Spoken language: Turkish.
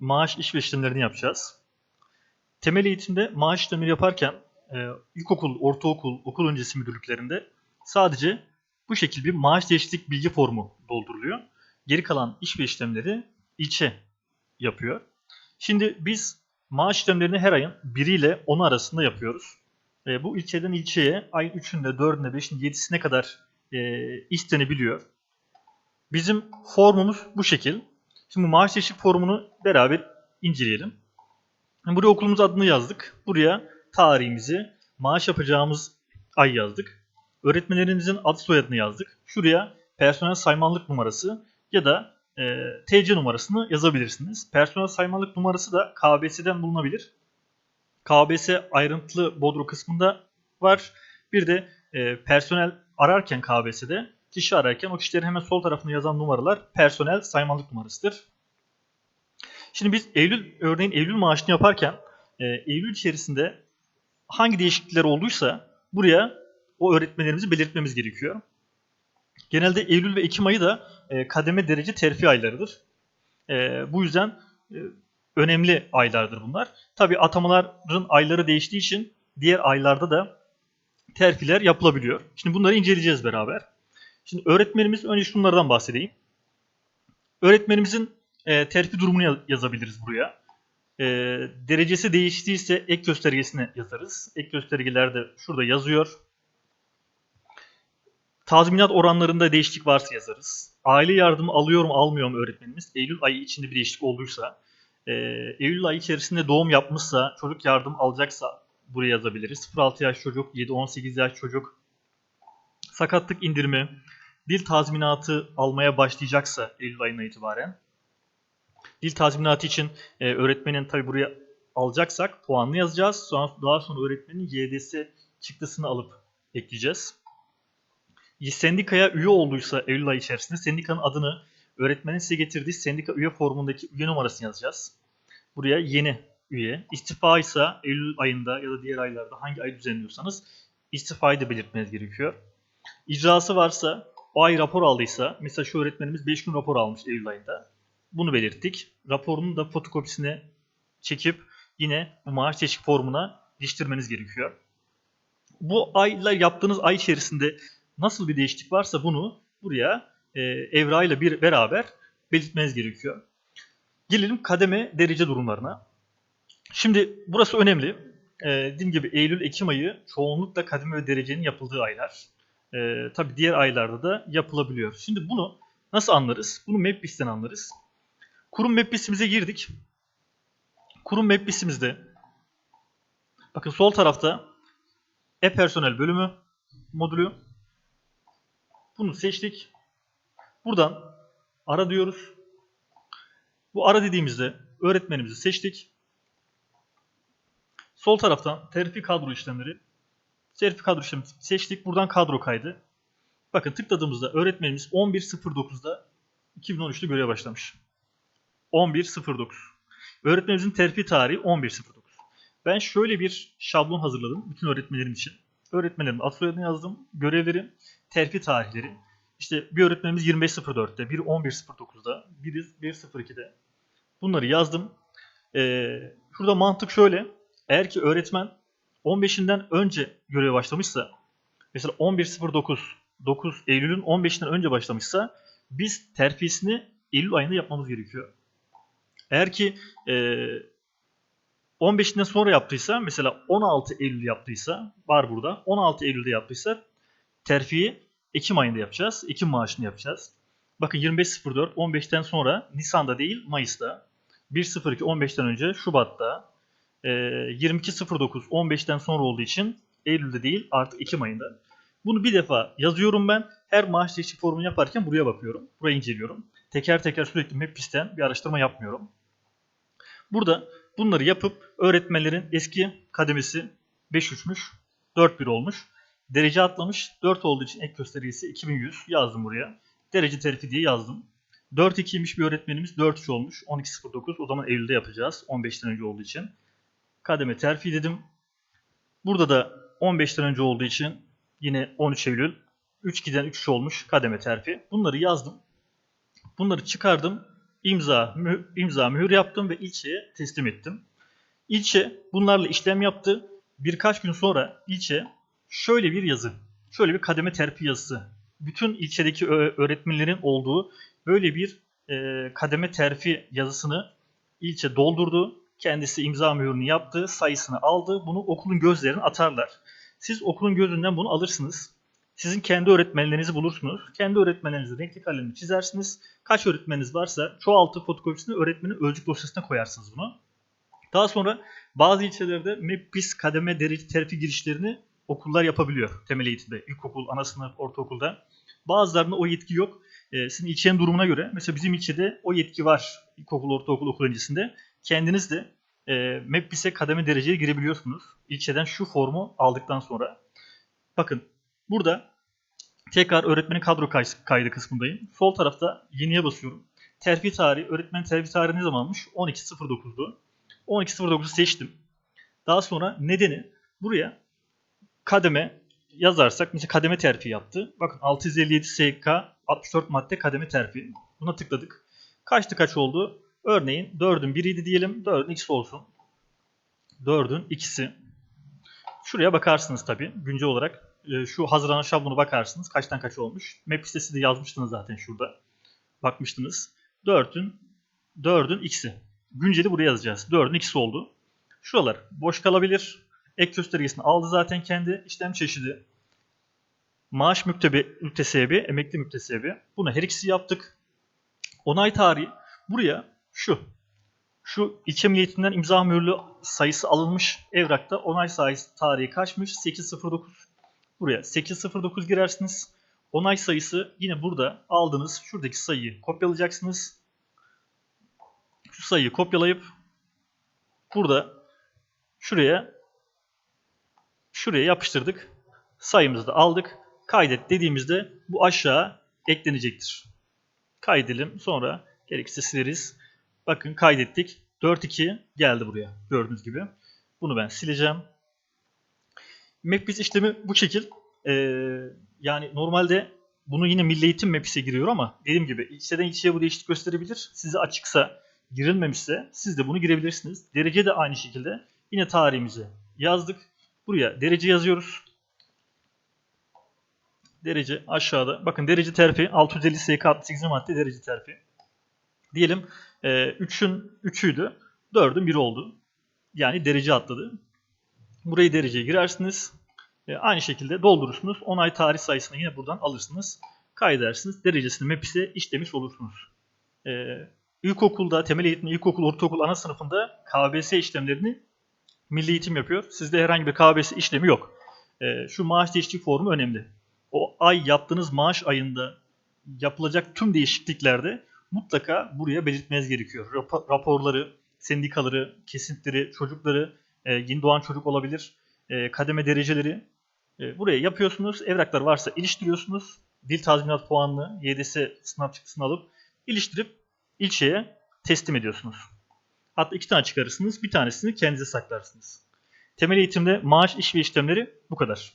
maaş iş ve işlemlerini yapacağız. Temel eğitimde maaş işlemleri yaparken e, ilkokul, ortaokul, okul öncesi müdürlüklerinde sadece bu şekilde bir maaş değişiklik bilgi formu dolduruluyor. Geri kalan iş ve işlemleri ilçe yapıyor. Şimdi biz maaş işlemlerini her ayın 1 ile 10 arasında yapıyoruz. E, bu ilçeden ilçeye ayın 3'ünde, 4'ünde, 5'inde, 7'sine kadar e, istenebiliyor. Bizim formumuz bu şekil. Şimdi maaş değişiklik formunu beraber inceleyelim. Buraya okulumuz adını yazdık. Buraya tarihimizi, maaş yapacağımız ay yazdık. Öğretmenlerimizin adı soyadını yazdık. Şuraya personel saymanlık numarası ya da e, TC numarasını yazabilirsiniz. Personel saymanlık numarası da KBS'den bulunabilir. KBS ayrıntılı bodro kısmında var. Bir de e, personel ararken KBS'de kişi ararken o kişilerin hemen sol tarafında yazan numaralar personel saymanlık numarasıdır. Şimdi biz Eylül örneğin Eylül maaşını yaparken e, Eylül içerisinde hangi değişiklikler olduysa buraya o öğretmenlerimizi belirtmemiz gerekiyor. Genelde Eylül ve Ekim ayı da e, kademe derece terfi aylarıdır. E, bu yüzden e, önemli aylardır bunlar. Tabi atamaların ayları değiştiği için diğer aylarda da terfiler yapılabiliyor. Şimdi bunları inceleyeceğiz beraber. Şimdi öğretmenimiz önce şunlardan bahsedeyim. Öğretmenimizin e, terfi durumunu yaz- yazabiliriz buraya. E, derecesi değiştiyse ek göstergesine yazarız. Ek göstergeler de şurada yazıyor. Tazminat oranlarında değişiklik varsa yazarız. Aile yardımı alıyorum almıyorum öğretmenimiz. Eylül ayı içinde bir değişiklik olduysa. e, Eylül ayı içerisinde doğum yapmışsa, çocuk yardım alacaksa buraya yazabiliriz. 0-6 yaş çocuk, 7-18 yaş çocuk. Sakatlık indirimi, dil tazminatı almaya başlayacaksa Eylül ayından itibaren. Dil tazminatı için e, öğretmenin tabi buraya alacaksak puanını yazacağız. Sonra daha sonra öğretmenin YDS çıktısını alıp ekleyeceğiz. Sendikaya üye olduysa Eylül ayı içerisinde sendikanın adını öğretmenin size getirdiği sendika üye formundaki üye numarasını yazacağız. Buraya yeni üye. İstifa ise Eylül ayında ya da diğer aylarda hangi ay düzenliyorsanız istifayı da belirtmeniz gerekiyor. İcrası varsa ay rapor aldıysa mesela şu öğretmenimiz 5 gün rapor almış Eylül ayında. Bunu belirttik. Raporunun da fotokopisini çekip yine bu maaş teşvik formuna diştirmeniz gerekiyor. Bu ayla yaptığınız ay içerisinde nasıl bir değişiklik varsa bunu buraya e, evrayla bir beraber belirtmeniz gerekiyor. Gelelim kademe derece durumlarına. Şimdi burası önemli. E, dediğim gibi Eylül-Ekim ayı çoğunlukla kademe ve derecenin yapıldığı aylar. E, tabii diğer aylarda da yapılabiliyor. Şimdi bunu nasıl anlarız? Bunu MapBiz'den anlarız. Kurum MapBiz'imize girdik. Kurum MapBiz'imizde bakın sol tarafta e-personel bölümü modülü. Bunu seçtik. Buradan ara diyoruz. Bu ara dediğimizde öğretmenimizi seçtik. Sol taraftan terfi kadro işlemleri. Terfi kadro seçtik. Buradan kadro kaydı. Bakın tıkladığımızda öğretmenimiz 11.09'da 2013'te göreve başlamış. 11.09. Öğretmenimizin terfi tarihi 11.09. Ben şöyle bir şablon hazırladım bütün öğretmenlerim için. Öğretmenlerimin ad soyadını yazdım. Görevleri, terfi tarihleri. İşte bir öğretmenimiz 25.04'te, biri 11.09'da, biri 1.02'de. Bunları yazdım. Ee, şurada mantık şöyle. Eğer ki öğretmen 15'inden önce göreve başlamışsa, mesela 11.09, 9 Eylül'ün 15'inden önce başlamışsa, biz terfisini Eylül ayında yapmamız gerekiyor. Eğer ki e, 15'inden sonra yaptıysa, mesela 16 Eylül yaptıysa, var burada, 16 Eylül'de yaptıysa terfiyi Ekim ayında yapacağız. Ekim maaşını yapacağız. Bakın 25.04 15'ten sonra Nisan'da değil Mayıs'ta. 1.02 15'ten önce Şubat'ta. E, 22.09 15'ten sonra olduğu için Eylül'de değil artık Ekim ayında. Bunu bir defa yazıyorum ben. Her maaş değişiklik formunu yaparken buraya bakıyorum. Burayı inceliyorum. Teker teker sürekli MapBiz'den bir araştırma yapmıyorum. Burada bunları yapıp öğretmenlerin eski kademesi 5.3'müş. 4.1 olmuş. Derece atlamış. 4 olduğu için ek göstergesi 2100 yazdım buraya. Derece terfi diye yazdım. 4-2'ymiş bir öğretmenimiz 4-3 olmuş. 12.09 o zaman Eylül'de yapacağız. 15'ten önce olduğu için. Kademe terfi dedim. Burada da 15'ten önce olduğu için yine 13 Eylül. 3-2'den 3 olmuş kademe terfi. Bunları yazdım. Bunları çıkardım. imza, mü- imza mühür yaptım ve ilçeye teslim ettim. İlçe bunlarla işlem yaptı. Birkaç gün sonra ilçe şöyle bir yazı, şöyle bir kademe terfi yazısı. Bütün ilçedeki öğretmenlerin olduğu böyle bir e, kademe terfi yazısını ilçe doldurdu. Kendisi imza mühürünü yaptı, sayısını aldı. Bunu okulun gözlerine atarlar. Siz okulun gözünden bunu alırsınız. Sizin kendi öğretmenlerinizi bulursunuz. Kendi öğretmenlerinizi renkli kalemle çizersiniz. Kaç öğretmeniniz varsa çoğaltı fotokopisini öğretmenin ölçük dosyasına koyarsınız bunu. Daha sonra bazı ilçelerde MEPBIS kademe derece terfi girişlerini okullar yapabiliyor temel eğitimde. İlkokul, ana sınıf, ortaokulda. Bazılarında o yetki yok. Ee, sizin ilçenin durumuna göre mesela bizim ilçede o yetki var ilkokul, ortaokul, okul öncesinde. Kendiniz de e, MEPBIS'e kademe dereceye girebiliyorsunuz. İlçeden şu formu aldıktan sonra. Bakın burada tekrar öğretmenin kadro kay- kaydı kısmındayım. Sol tarafta yeniye basıyorum. Terfi tarihi, öğretmen terfi tarihi ne zamanmış? 12.09'du. 12.09'u seçtim. Daha sonra nedeni buraya kademe yazarsak mesela kademe terfi yaptı. Bakın 657 SK 64 madde kademe terfi. Buna tıkladık. Kaçtı kaç oldu? Örneğin 4'ün 1'iydi diyelim. 4'ün ikisi olsun. 4'ün ikisi. Şuraya bakarsınız tabii güncel olarak. Ee, Şu hazırlanan şablonu bakarsınız. Kaçtan kaç olmuş. Map listesi de yazmıştınız zaten şurada. Bakmıştınız. 4'ün 4'ün x'i. Günceli buraya yazacağız. 4'ün x'i oldu. Şuralar boş kalabilir. Ek göstergesini aldı zaten kendi. işlem çeşidi. Maaş müktebi, müktesebi, emekli müktesebi. Buna her ikisi yaptık. Onay tarihi buraya şu. Şu ilçe milliyetinden imza mühürlü sayısı alınmış evrakta onay sayısı tarihi kaçmış? 809. Buraya 809 girersiniz. Onay sayısı yine burada aldığınız şuradaki sayıyı kopyalayacaksınız. Şu sayıyı kopyalayıp burada şuraya şuraya yapıştırdık. Sayımızı da aldık. Kaydet dediğimizde bu aşağı eklenecektir. Kaydedelim. Sonra gerekirse sileriz. Bakın kaydettik. 4.2 geldi buraya. Gördüğünüz gibi. Bunu ben sileceğim. MapBiz işlemi bu şekil. Ee, yani normalde bunu yine Milli Eğitim MapBiz'e giriyor ama dediğim gibi ilçeden ilçeye bu değişiklik gösterebilir. Size açıksa, girilmemişse siz de bunu girebilirsiniz. Derece de aynı şekilde. Yine tarihimizi yazdık. Buraya derece yazıyoruz. Derece aşağıda. Bakın derece terfi 650 SK 68 madde derece terfi. Diyelim e, 3'ün 3'üydü. 4'ün 1 oldu. Yani derece atladı. Burayı dereceye girersiniz. E, aynı şekilde doldurursunuz. Onay tarih sayısını yine buradan alırsınız. Kaydedersiniz. Derecesini MEPİS'e işlemiş olursunuz. E, ilkokulda, temel eğitim, ilkokul, ortaokul, ana sınıfında KBS işlemlerini Milli Eğitim yapıyor. Sizde herhangi bir KBS işlemi yok. E, şu maaş değişiklik formu önemli. O ay yaptığınız maaş ayında yapılacak tüm değişikliklerde mutlaka buraya belirtmeniz gerekiyor. Rap- raporları, sendikaları, kesintileri, çocukları, e, yeni doğan çocuk olabilir, e, kademe dereceleri e, buraya yapıyorsunuz. Evraklar varsa iliştiriyorsunuz. Dil tazminat puanını YDS sınav çıktısını alıp iliştirip ilçeye teslim ediyorsunuz. Hatta iki tane çıkarırsınız. Bir tanesini kendinize saklarsınız. Temel eğitimde maaş, iş ve işlemleri bu kadar.